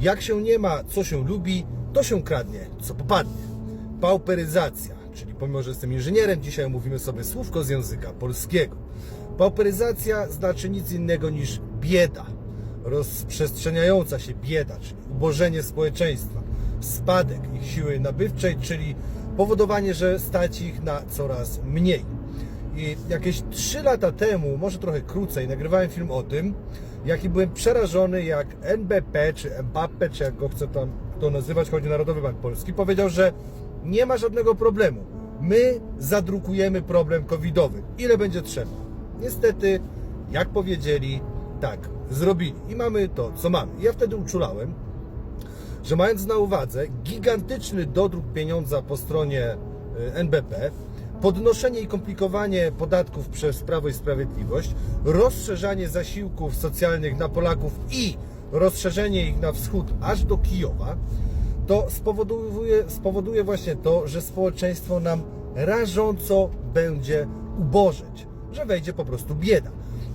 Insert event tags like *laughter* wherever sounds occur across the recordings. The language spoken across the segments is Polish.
Jak się nie ma, co się lubi, to się kradnie, co popadnie. Pauperyzacja, czyli pomimo, że jestem inżynierem, dzisiaj mówimy sobie słówko z języka polskiego. Pauperyzacja znaczy nic innego niż bieda, rozprzestrzeniająca się bieda, czyli ubożenie społeczeństwa, spadek ich siły nabywczej, czyli powodowanie, że stać ich na coraz mniej. I jakieś 3 lata temu, może trochę krócej, nagrywałem film o tym, jaki byłem przerażony, jak NBP, czy Mbappe, czy jak go chce tam to nazywać, chodzi o Narodowy Bank Polski, powiedział, że nie ma żadnego problemu. My zadrukujemy problem covidowy. Ile będzie trzeba? Niestety, jak powiedzieli, tak, zrobili. I mamy to, co mamy. Ja wtedy uczulałem, że mając na uwadze gigantyczny dodruk pieniądza po stronie y, NBP, podnoszenie i komplikowanie podatków przez Prawo i Sprawiedliwość, rozszerzanie zasiłków socjalnych na Polaków i rozszerzenie ich na wschód aż do Kijowa, to spowoduje, spowoduje właśnie to, że społeczeństwo nam rażąco będzie ubożeć, że wejdzie po prostu bieda.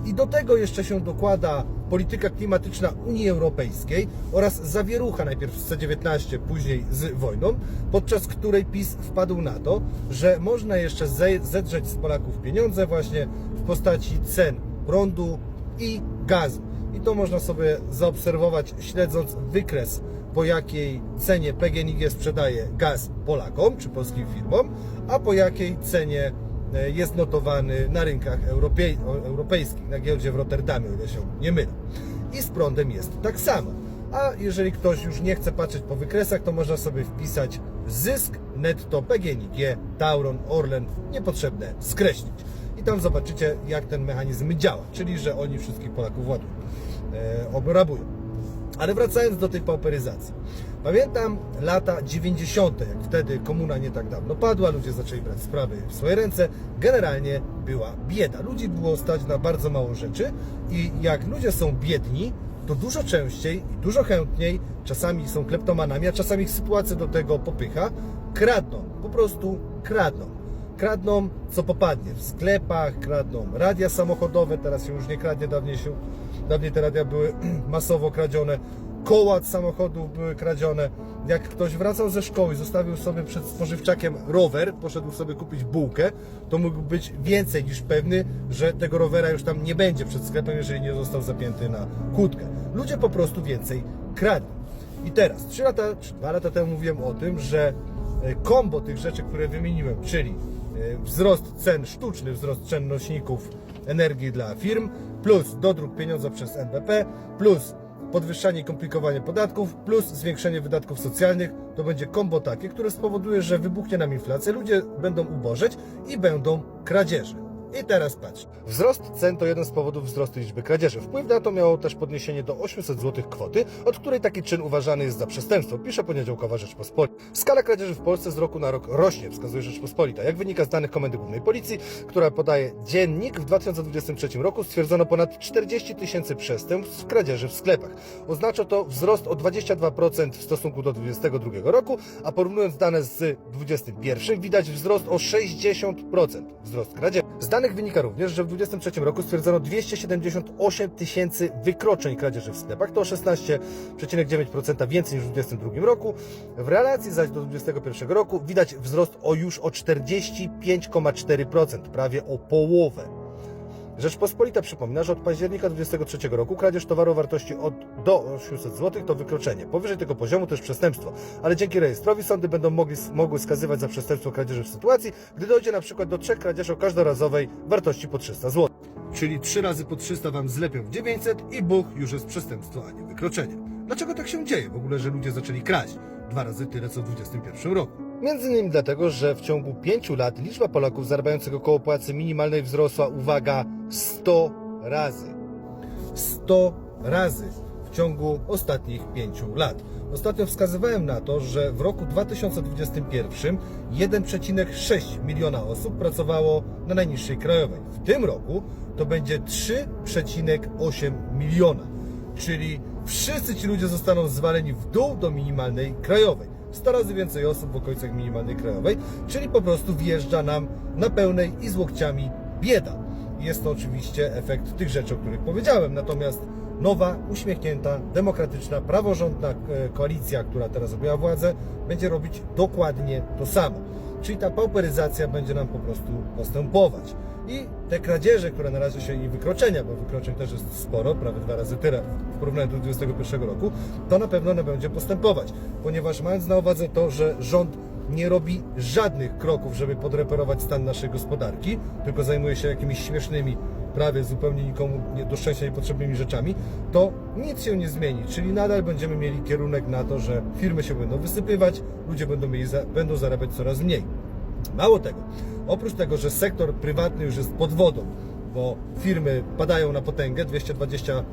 I do tego jeszcze się dokłada polityka klimatyczna Unii Europejskiej oraz zawierucha najpierw z C19, później z wojną, podczas której PiS wpadł na to, że można jeszcze ze- zedrzeć z Polaków pieniądze właśnie w postaci cen prądu i gazu. I to można sobie zaobserwować śledząc wykres, po jakiej cenie PGNiG sprzedaje gaz Polakom czy polskim firmom, a po jakiej cenie jest notowany na rynkach europej, europejskich, na giełdzie w Rotterdamie, o ile się nie mylę. I z prądem jest tak samo. A jeżeli ktoś już nie chce patrzeć po wykresach, to można sobie wpisać zysk netto PGNiG, Tauron, Orlen, niepotrzebne skreślić. I tam zobaczycie, jak ten mechanizm działa, czyli że oni wszystkich Polaków ładują, e, obrabują. Ale wracając do tej pauperyzacji. Pamiętam lata 90., jak wtedy komuna nie tak dawno padła, ludzie zaczęli brać sprawy w swoje ręce. Generalnie była bieda. Ludzi było stać na bardzo mało rzeczy i jak ludzie są biedni, to dużo częściej i dużo chętniej, czasami są kleptomanami, a czasami ich sytuacja do tego popycha, kradną. Po prostu kradną. Kradną co popadnie w sklepach, kradną radia samochodowe, teraz się już nie kradnie, dawniej, się, dawniej te radia były *clears throat* masowo kradzione, koła od były kradzione. Jak ktoś wracał ze szkoły zostawił sobie przed spożywczakiem rower, poszedł sobie kupić bułkę, to mógł być więcej niż pewny, że tego rowera już tam nie będzie przed sklepem, jeżeli nie został zapięty na kłódkę. Ludzie po prostu więcej kradną. I teraz, 3 lata, czy 2 lata temu mówiłem o tym, że e, kombo tych rzeczy, które wymieniłem, czyli e, wzrost cen, sztuczny wzrost cen nośników energii dla firm, plus dodruk pieniądza przez NBP, plus podwyższanie i komplikowanie podatków, plus zwiększenie wydatków socjalnych, to będzie kombo takie, które spowoduje, że wybuchnie nam inflacja, ludzie będą ubożeć i będą kradzieże. I teraz patrz. Wzrost cen to jeden z powodów wzrostu liczby kradzieży. Wpływ na to miało też podniesienie do 800 zł kwoty, od której taki czyn uważany jest za przestępstwo, pisze poniedziałkowa Rzeczpospolita. Skala kradzieży w Polsce z roku na rok rośnie, wskazuje Rzeczpospolita. Jak wynika z danych Komendy Głównej Policji, która podaje dziennik, w 2023 roku stwierdzono ponad 40 tysięcy przestępstw kradzieży w sklepach. Oznacza to wzrost o 22% w stosunku do 2022 roku, a porównując dane z 2021 widać wzrost o 60% wzrost kradzieży. Z danych wynika również, że w 2023 roku stwierdzono 278 tysięcy wykroczeń kradzieży w sklepach, to o 16,9% więcej niż w 2022 roku. W relacji zaś do 2021 roku widać wzrost o już o 45,4%, prawie o połowę. Rzeczpospolita przypomina, że od października 2023 roku kradzież towaru o wartości od do 800 zł to wykroczenie. Powyżej tego poziomu to przestępstwo, ale dzięki rejestrowi sądy będą mogli, mogły skazywać za przestępstwo kradzieży w sytuacji, gdy dojdzie na przykład do trzech kradzieży o każdorazowej wartości po 300 zł. Czyli trzy razy po 300 Wam zlepią w 900 i buch już jest przestępstwo, a nie wykroczenie. Dlaczego tak się dzieje w ogóle, że ludzie zaczęli kraść? Dwa razy tyle, co w 2021 roku. Między innymi dlatego, że w ciągu 5 lat liczba Polaków zarabiających około płacy minimalnej wzrosła, uwaga, 100 razy. 100 razy w ciągu ostatnich 5 lat. Ostatnio wskazywałem na to, że w roku 2021 1,6 miliona osób pracowało na najniższej krajowej. W tym roku to będzie 3,8 miliona. Czyli wszyscy ci ludzie zostaną zwaleni w dół do minimalnej krajowej. 100 razy więcej osób w okolicach minimalnej krajowej, czyli po prostu wjeżdża nam na pełnej i z łokciami bieda. Jest to oczywiście efekt tych rzeczy, o których powiedziałem, natomiast nowa, uśmiechnięta, demokratyczna, praworządna e, koalicja, która teraz objęła władzę, będzie robić dokładnie to samo. Czyli ta pauperyzacja będzie nam po prostu postępować. I te kradzieże, które na razie się i wykroczenia, bo wykroczeń też jest sporo, prawie dwa razy tyle w porównaniu do 2021 roku, to na pewno będzie postępować. Ponieważ mając na uwadze to, że rząd nie robi żadnych kroków, żeby podreperować stan naszej gospodarki, tylko zajmuje się jakimiś śmiesznymi, prawie zupełnie nikomu nie, do szczęścia niepotrzebnymi rzeczami, to nic się nie zmieni. Czyli nadal będziemy mieli kierunek na to, że firmy się będą wysypywać, ludzie będą, mieli będą zarabiać coraz mniej. Mało tego, oprócz tego, że sektor prywatny już jest pod wodą, bo firmy padają na potęgę, 220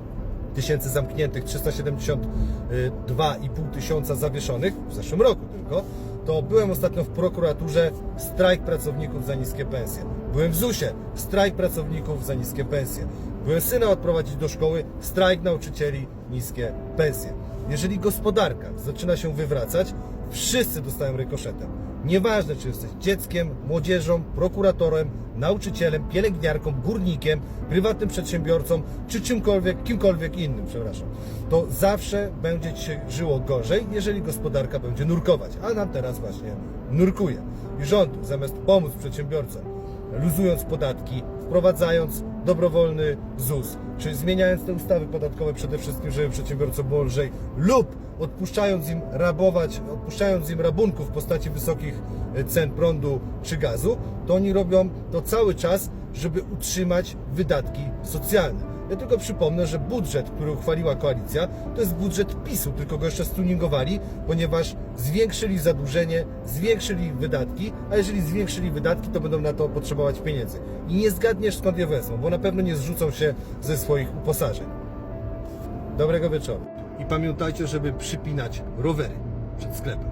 tysięcy zamkniętych, 372,5 tysiąca zawieszonych w zeszłym roku tylko, to byłem ostatnio w prokuraturze, strajk pracowników za niskie pensje. Byłem w ZUS-ie, strajk pracowników za niskie pensje. Byłem syna odprowadzić do szkoły, strajk nauczycieli, niskie pensje. Jeżeli gospodarka zaczyna się wywracać, wszyscy dostają rykoszetem. Nieważne, czy jesteś dzieckiem, młodzieżą, prokuratorem, nauczycielem, pielęgniarką, górnikiem, prywatnym przedsiębiorcą, czy czymkolwiek, kimkolwiek innym, przepraszam. To zawsze będzie Ci się żyło gorzej, jeżeli gospodarka będzie nurkować. A nam teraz właśnie nurkuje. I rząd zamiast pomóc przedsiębiorcom, luzując podatki, wprowadzając dobrowolny ZUS, czy zmieniając te ustawy podatkowe przede wszystkim, żeby przedsiębiorcom było lżej, lub odpuszczając im rabować, odpuszczając im rabunków w postaci wysokich e, cen prądu czy gazu, to oni robią to cały czas, żeby utrzymać wydatki socjalne. Ja tylko przypomnę, że budżet, który uchwaliła koalicja, to jest budżet PiSu, tylko go jeszcze stuningowali, ponieważ zwiększyli zadłużenie, zwiększyli wydatki, a jeżeli zwiększyli wydatki, to będą na to potrzebować pieniędzy. I nie zgadniesz skąd je wezmą, bo na pewno nie zrzucą się ze swoich uposażeń. Dobrego wieczoru. I pamiętajcie, żeby przypinać rowery przed sklepem.